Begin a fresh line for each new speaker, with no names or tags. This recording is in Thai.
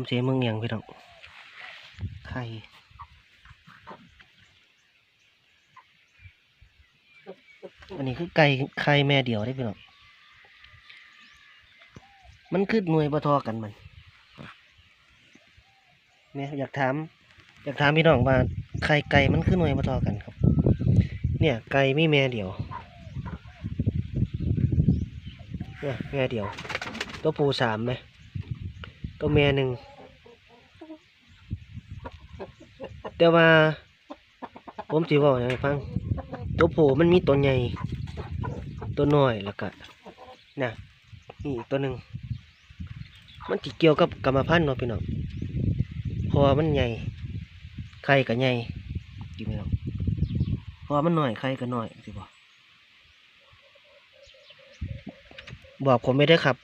ผมเสียมึงอย่างพี่น้องไข่อันนี้คือไก่ไข่แม่เดียวได้พี่น้องมันคือหน่วยบทอกันมันเนี่ยอยากถามอยากถามพี่น้องว่าไข่ไก่มันคือหน่วยบทอกันครับ เนี่ยไก่ไม่แม่เดียวเนี่ยแม่เดียว ตัวผู้สามไหม ตัวแม่หนึ่งแต่ว่า ผมสิบอกให้ฟัง ตัวผู้มันมีตัวใหญ่ ตัวน้อยแล้วก็นะนี่อีกตัวหนึ่งมันติเกี่ยวกับกรรมพันธุ์เนาะพี่น้องพราะว่ามันใหญ่ไข่ก็ใหญ่จริงไหมน้องพราะว่ามันหน้อยไข่ก็น้อยสิบอกบอกผมไม่ได้ครับ